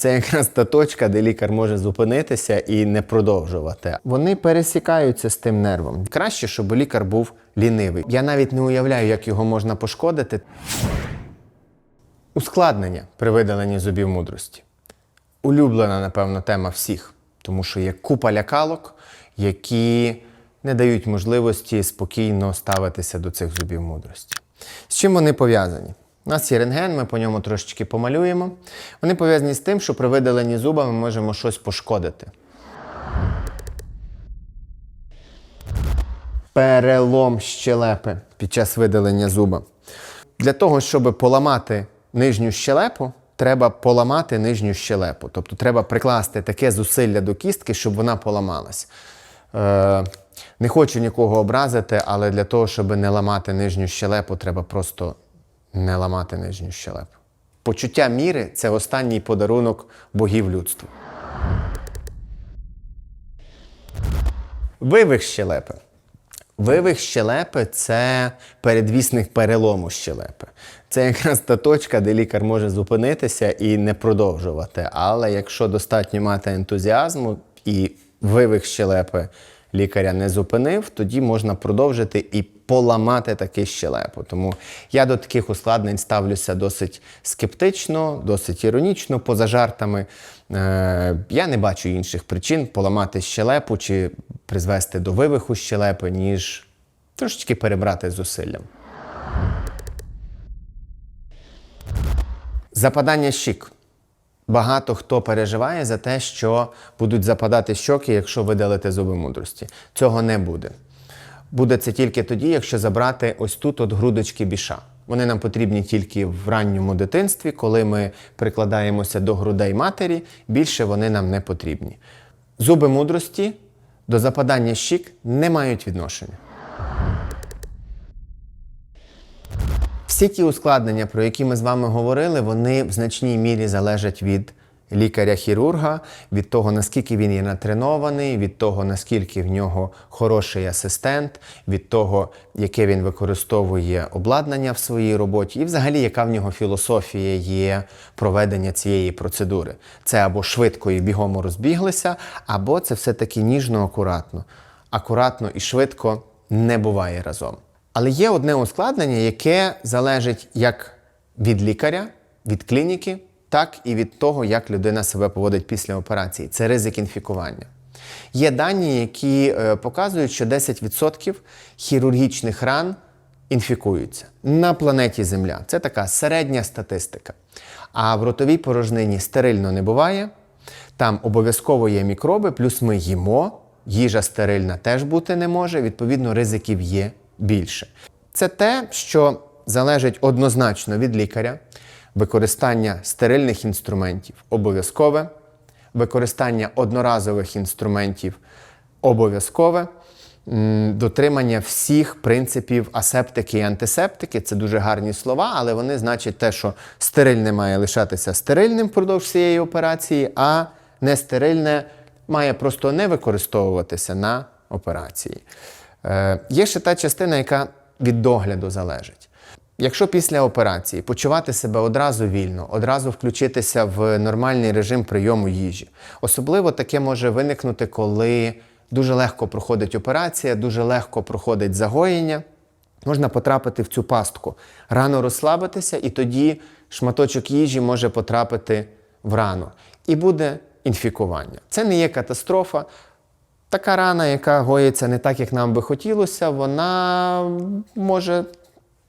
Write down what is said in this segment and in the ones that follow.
Це якраз та точка, де лікар може зупинитися і не продовжувати. Вони пересікаються з тим нервом. Краще, щоб лікар був лінивий. Я навіть не уявляю, як його можна пошкодити. Ускладнення при видаленні зубів мудрості. Улюблена, напевно, тема всіх, тому що є купа лякалок, які не дають можливості спокійно ставитися до цих зубів мудрості. З чим вони пов'язані? У нас є рентген, ми по ньому трошечки помалюємо. Вони пов'язані з тим, що при видаленні зуба ми можемо щось пошкодити. Перелом щелепи під час видалення зуба. Для того, щоб поламати нижню щелепу, треба поламати нижню щелепу. Тобто треба прикласти таке зусилля до кістки, щоб вона поламалась. Е, не хочу нікого образити, але для того, щоб не ламати нижню щелепу, треба просто не ламати нижню щелепу. Почуття міри це останній подарунок богів людству. Вивих щелепи. Вивих щелепи це передвісник перелому щелепи. Це якраз та точка, де лікар може зупинитися і не продовжувати. Але якщо достатньо мати ентузіазму і вивих щелепи лікаря не зупинив, тоді можна продовжити і поламати таки щелепу. Тому я до таких ускладнень ставлюся досить скептично, досить іронічно, поза жартами. Е, Я не бачу інших причин поламати щелепу чи призвести до вивиху щелепи, ніж трошечки перебрати зусиллям. Западання щік. Багато хто переживає за те, що будуть западати щоки, якщо видалити зуби мудрості. Цього не буде. Буде це тільки тоді, якщо забрати ось тут от грудочки біша. Вони нам потрібні тільки в ранньому дитинстві, коли ми прикладаємося до грудей матері, більше вони нам не потрібні. Зуби мудрості до западання щік не мають відношення. Всі ті ускладнення, про які ми з вами говорили, вони в значній мірі залежать від лікаря-хірурга, від того, наскільки він є натренований, від того, наскільки в нього хороший асистент, від того, яке він використовує обладнання в своїй роботі, і взагалі, яка в нього філософія є проведення цієї процедури. Це або швидко і бігом розбіглися, або це все-таки ніжно, акуратно. Акуратно і швидко не буває разом. Але є одне ускладнення, яке залежить як від лікаря, від клініки, так і від того, як людина себе поводить після операції. Це ризик інфікування. Є дані, які е, показують, що 10% хірургічних ран інфікуються на планеті Земля. Це така середня статистика. А в ротовій порожнині стерильно не буває. Там обов'язково є мікроби, плюс ми їмо. Їжа стерильна теж бути не може, відповідно, ризиків є більше. Це те, що залежить однозначно від лікаря, використання стерильних інструментів обов'язкове, використання одноразових інструментів обов'язкове, дотримання всіх принципів асептики і антисептики це дуже гарні слова, але вони значать те, що стерильне має лишатися стерильним впродовж цієї операції, а нестерильне має просто не використовуватися на операції. Е, є ще та частина, яка від догляду залежить. Якщо після операції почувати себе одразу вільно, одразу включитися в нормальний режим прийому їжі, особливо таке може виникнути, коли дуже легко проходить операція, дуже легко проходить загоєння, можна потрапити в цю пастку, рано розслабитися, і тоді шматочок їжі може потрапити в рану. І буде інфікування. Це не є катастрофа. Така рана, яка гоїться не так, як нам би хотілося, вона може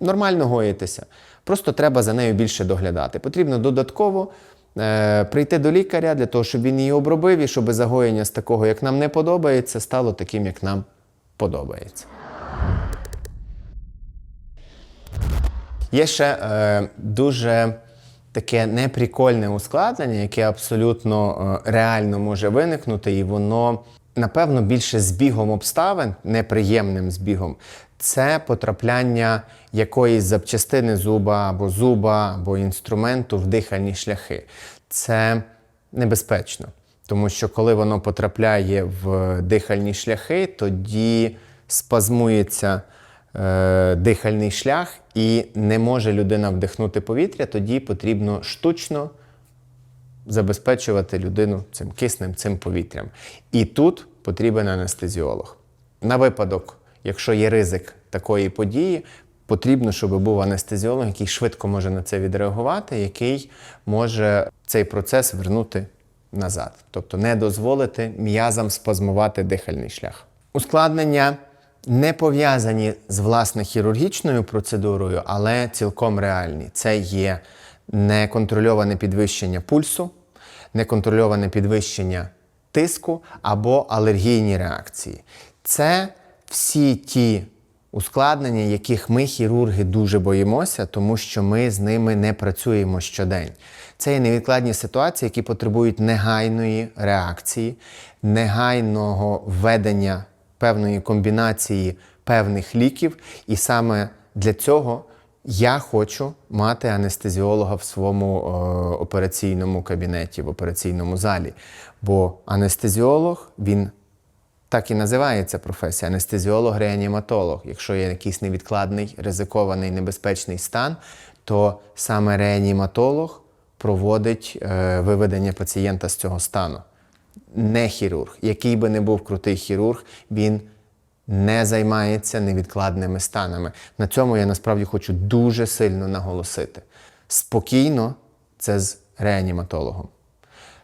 нормально гоїтися. Просто треба за нею більше доглядати. Потрібно додатково е, прийти до лікаря для того, щоб він її обробив, і щоб загоєння з такого, як нам не подобається, стало таким, як нам подобається. Є ще е, дуже таке неприкольне ускладнення, яке абсолютно е, реально може виникнути, і воно, напевно, більше збігом обставин, неприємним збігом. Це потрапляння якоїсь запчастини зуба або зуба, або інструменту в дихальні шляхи. Це небезпечно, тому що коли воно потрапляє в дихальні шляхи, тоді спазмується е, дихальний шлях і не може людина вдихнути повітря, тоді потрібно штучно забезпечувати людину цим киснем, цим повітрям. І тут потрібен анестезіолог. На випадок, якщо є ризик такої події, потрібно, щоб був анестезіолог, який швидко може на це відреагувати, який може цей процес вернути назад, тобто не дозволити м'язам спазмувати дихальний шлях. Ускладнення не пов'язані з власне хірургічною процедурою, але цілком реальні. Це є неконтрольоване підвищення пульсу, неконтрольоване підвищення тиску або алергійні реакції. Це всі ті ускладнення, яких ми, хірурги, дуже боїмося, тому що ми з ними не працюємо щодень. Це є невідкладні ситуації, які потребують негайної реакції, негайного введення певної комбінації певних ліків. І саме для цього я хочу мати анестезіолога в своєму е, операційному кабінеті, в операційному залі. Бо анестезіолог він так і називається професія анестезіолог-реаніматолог. Якщо є якийсь невідкладний, ризикований, небезпечний стан, то саме реаніматолог проводить е, виведення пацієнта з цього стану. Не хірург. Який би не був крутий хірург, він не займається невідкладними станами. На цьому я насправді хочу дуже сильно наголосити. Спокійно це з реаніматологом.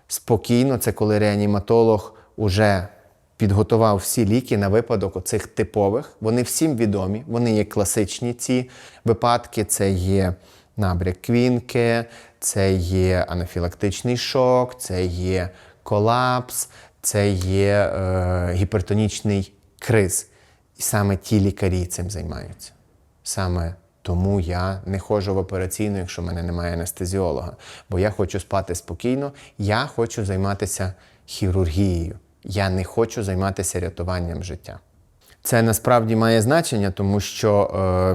Спокійно це коли реаніматолог уже підготував всі ліки на випадок оцих типових. Вони всім відомі, вони є класичні ці випадки. Це є набряк квінки, це є анафілактичний шок, це є колапс, це є е, гіпертонічний криз. І саме ті лікарі цим займаються. Саме тому я не ходжу в операційну, якщо в мене немає анестезіолога. Бо я хочу спати спокійно, я хочу займатися хірургією. Я не хочу займатися рятуванням життя. Це насправді має значення, тому що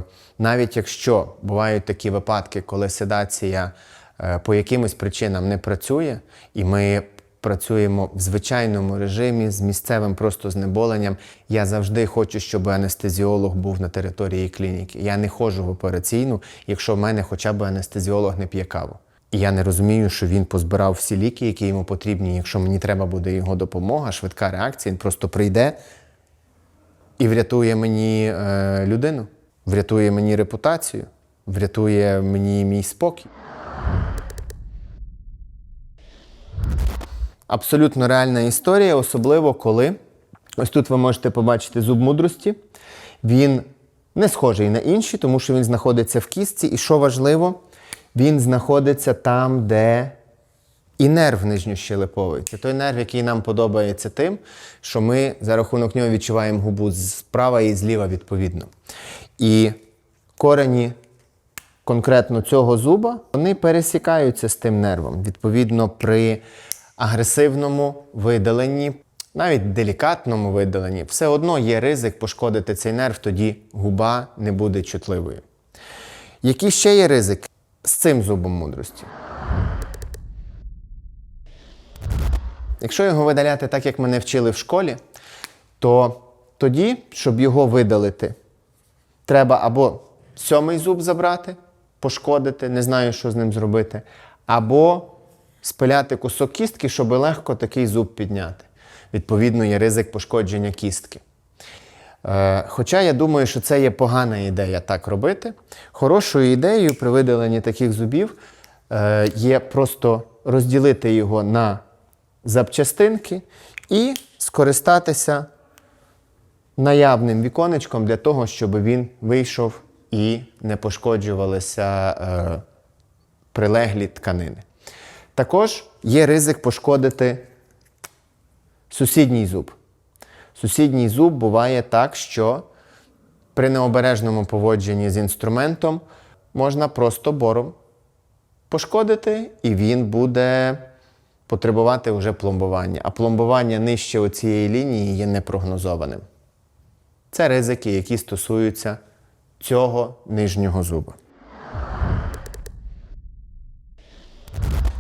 е, навіть якщо бувають такі випадки, коли седація е, по якимось причинам не працює, і ми працюємо в звичайному режимі з місцевим просто знеболенням, я завжди хочу, щоб анестезіолог був на території клініки. Я не ходжу в операційну, якщо в мене хоча б анестезіолог не п'є каву. І я не розумію, що він позбирав всі ліки, які йому потрібні. Якщо мені треба буде його допомога, швидка реакція, він просто прийде і врятує мені е, людину, врятує мені репутацію, врятує мені мій спокій. Абсолютно реальна історія, особливо коли ось тут ви можете побачити зуб мудрості. Він не схожий на інші, тому що він знаходиться в кістці, і що важливо, він знаходиться там, де і нерв нижньощелеповий. Це той нерв, який нам подобається тим, що ми за рахунок нього відчуваємо губу справа і зліва відповідно. І корені конкретно цього зуба, вони пересікаються з тим нервом. Відповідно, при агресивному видаленні, навіть делікатному видаленні, все одно є ризик пошкодити цей нерв, тоді губа не буде чутливою. Які ще є ризики з цим зубом мудрості? Якщо його видаляти так, як мене вчили в школі, то тоді, щоб його видалити, треба або сьомий зуб забрати, пошкодити, не знаю, що з ним зробити, або спиляти кусок кістки, щоб легко такий зуб підняти. Відповідно, є ризик пошкодження кістки. Е, Хоча я думаю, що це є погана ідея так робити. Хорошою ідеєю при видаленні таких зубів е, є просто розділити його на запчастинки і скористатися наявним віконечком для того, щоб він вийшов і не пошкоджувалися е, прилеглі тканини. Також є ризик пошкодити сусідній зуб. Сусідній зуб буває так, що при необережному поводженні з інструментом можна просто бором пошкодити, і він буде потребувати вже пломбування. А пломбування нижче оцієї лінії є непрогнозованим. Це ризики, які стосуються цього нижнього зуба.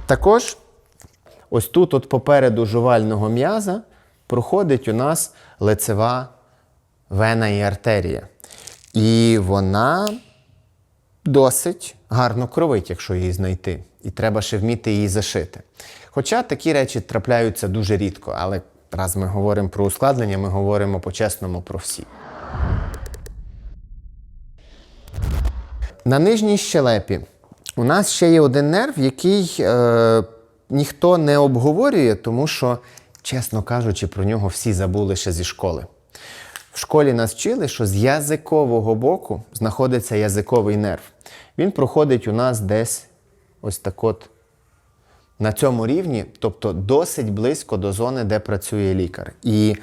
Також ось тут, от попереду жувального м'яза, проходить у нас лицева вена і артерія. І вона досить гарно кровить, якщо її знайти. І треба ще вміти її зашити. Хоча такі речі трапляються дуже рідко, але раз ми говоримо про ускладнення, ми говоримо по-чесному про всі. На нижній щелепі у нас ще є один нерв, який е, ніхто не обговорює, тому що, чесно кажучи, про нього всі забули ще зі школи. В школі нас вчили, що з язикового боку знаходиться язиковий нерв. Він проходить у нас десь ось так от на цьому рівні, тобто досить близько до зони, де працює лікар. І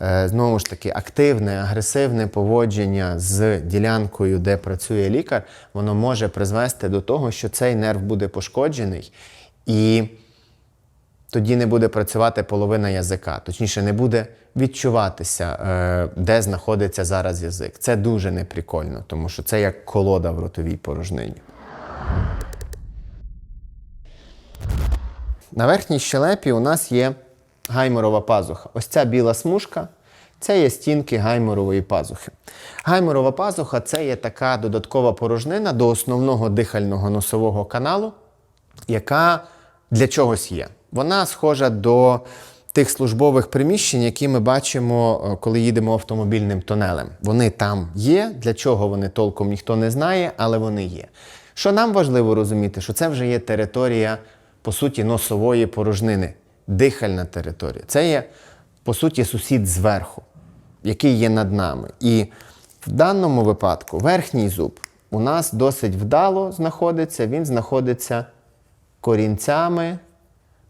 знову ж таки, активне, агресивне поводження з ділянкою, де працює лікар, воно може призвести до того, що цей нерв буде пошкоджений, і тоді не буде працювати половина язика, точніше, не буде відчуватися, е, де знаходиться зараз язик. Це дуже неприкольно, тому що це як колода в ротовій порожнині. На верхній щелепі у нас є гайморова пазуха. Ось ця біла смужка це є стінки гайморової пазухи. Гайморова пазуха це є така додаткова порожнина до основного дихального носового каналу, яка для чогось є. Вона схожа до тих службових приміщень, які ми бачимо, е, коли їдемо автомобільним тунелем. Вони там є, для чого вони толком ніхто не знає, але вони є. Що нам важливо розуміти, що це вже є територія, по суті, носової порожнини, дихальна територія. Це є, по суті, сусід зверху, який є над нами. І в даному випадку верхній зуб у нас досить вдало знаходиться, він знаходиться корінцями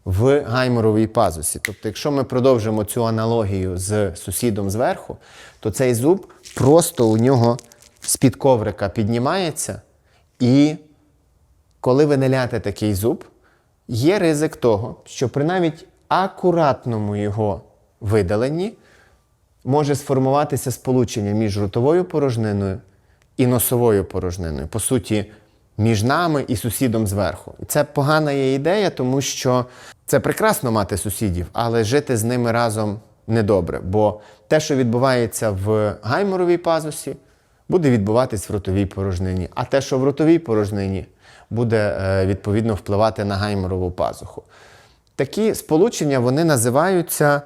в гайморовій пазусі. Тобто, якщо ми продовжимо цю аналогію з сусідом зверху, то цей зуб просто у нього з-під коврика піднімається, і коли ви наляте такий зуб, є ризик того, що при навіть акуратному його видаленні може сформуватися сполучення між ротовою порожниною і носовою порожниною. По суті, між нами і сусідом зверху. Це погана є ідея, тому що це прекрасно мати сусідів, але жити з ними разом недобре. Бо те, що відбувається в гайморовій пазусі, буде відбуватись в ротовій порожнині. А те, що в ротовій порожнині, буде е, відповідно впливати на гайморову пазуху. Такі сполучення вони називаються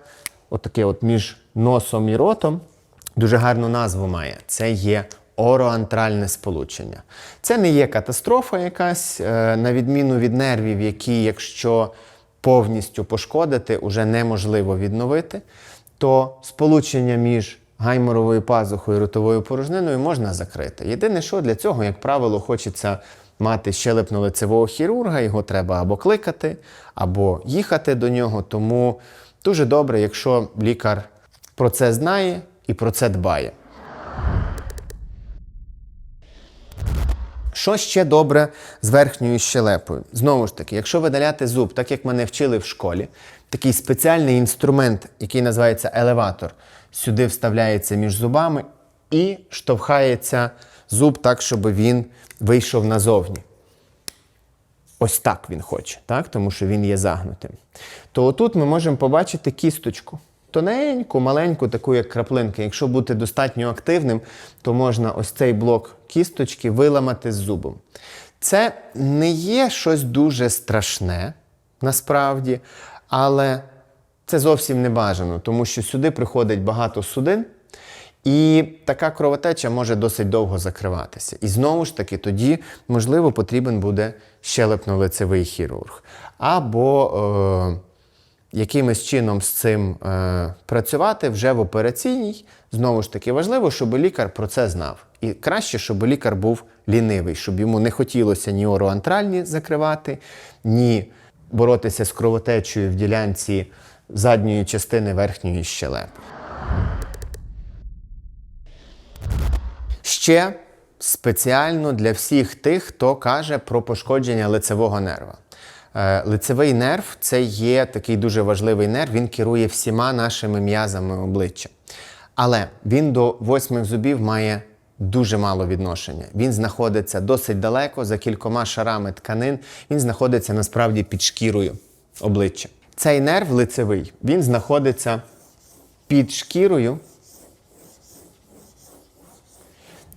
отаке от між носом і ротом. Дуже гарну назву має. Це є ороантральне сполучення. Це не є катастрофа якась, е, на відміну від нервів, які, якщо повністю пошкодити, уже неможливо відновити, то сполучення між гайморовою пазухою і ротовою порожниною можна закрити. Єдине, що для цього, як правило, хочеться мати щелепно-лицевого хірурга, його треба або кликати, або їхати до нього. Тому дуже добре, якщо лікар про це знає і про це дбає. Що ще добре з верхньою щелепою? Знову ж таки, якщо видаляти зуб, так як мене вчили в школі, такий спеціальний інструмент, який називається елеватор, сюди вставляється між зубами і штовхається зуб так, щоб він вийшов назовні. Ось так він хоче, так? тому що він є загнутим. То отут ми можемо побачити кісточку. Тоненьку, маленьку, таку як краплинка. Якщо бути достатньо активним, то можна ось цей блок кісточки виламати з зубом. Це не є щось дуже страшне, насправді, але це зовсім не бажано, тому що сюди приходить багато судин, і така кровотеча може досить довго закриватися. І знову ж таки, тоді, можливо, потрібен буде щелепно-лицевий хірург. Або е, якимось чином з цим е, працювати вже в операційній. Знову ж таки, важливо, щоб лікар про це знав. І краще, щоб лікар був лінивий, щоб йому не хотілося ні ороантральні закривати, ні боротися з кровотечею в ділянці задньої частини верхньої щелепи. Ще спеціально для всіх тих, хто каже про пошкодження лицевого нерва. Е, Лицевий нерв це є такий дуже важливий нерв, він керує всіма нашими м'язами обличчя. Але він до восьмих зубів має дуже мало відношення. Він знаходиться досить далеко, за кількома шарами тканин. Він знаходиться насправді під шкірою обличчя. Цей нерв лицевий, він знаходиться під шкірою.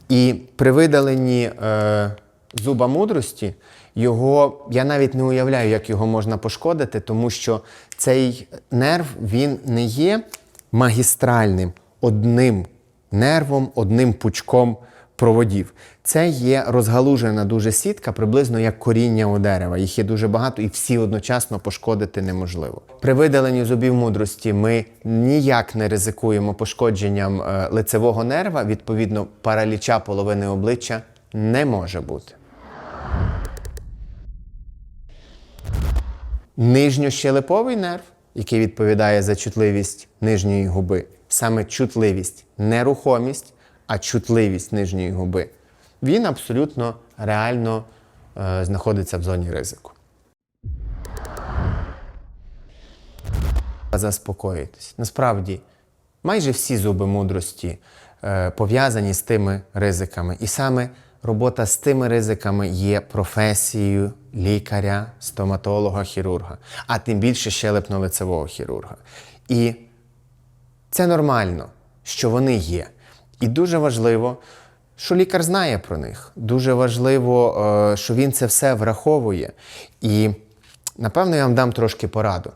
І при видаленні е, зуба мудрості, його я навіть не уявляю, як його можна пошкодити, тому що цей нерв він не є магістральним одним нервом, одним пучком проводів. Це є розгалужена дуже сітка, приблизно як коріння у дерева. Їх є дуже багато і всі одночасно пошкодити неможливо. При видаленні зубів мудрості ми ніяк не ризикуємо пошкодженням е, лицевого нерва, відповідно, параліча половини обличчя не може бути. Нижньощелеповий нерв, який відповідає за чутливість нижньої губи, саме чутливість, нерухомість, а чутливість нижньої губи, він абсолютно реально е, знаходиться в зоні ризику. Заспокоїтесь. Насправді, майже всі зуби мудрості е, пов'язані з тими ризиками. І саме робота з тими ризиками є професією лікаря, стоматолога, хірурга, а тим більше щелепно-лицевого хірурга. І це нормально, що вони є. І дуже важливо, що лікар знає про них. Дуже важливо, е, що він це все враховує. І напевно я вам дам трошки пораду.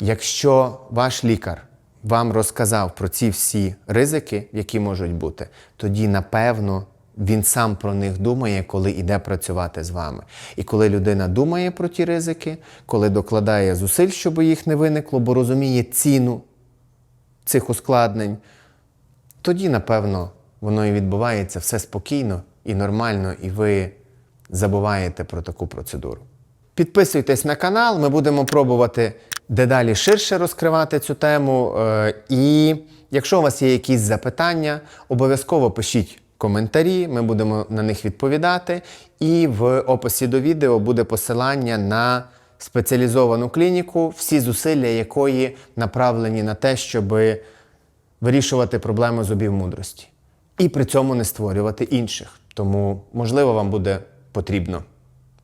Якщо ваш лікар вам розказав про ці всі ризики, які можуть бути, тоді напевно він сам про них думає, коли йде працювати з вами. І коли людина думає про ті ризики, коли докладає зусиль, щоб їх не виникло, бо розуміє ціну цих ускладнень, тоді, напевно, воно і відбувається все спокійно і нормально, і ви забуваєте про таку процедуру. Підписуйтесь на канал, ми будемо пробувати дедалі ширше розкривати цю тему. Е, І якщо у вас є якісь запитання, обов'язково пишіть коментарі, ми будемо на них відповідати. І в описі до відео буде посилання на спеціалізовану клініку, всі зусилля якої направлені на те, щоб вирішувати проблеми зубів мудрості. І при цьому не створювати інших. Тому, можливо, вам буде потрібно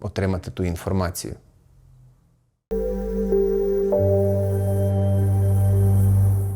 отримати ту інформацію.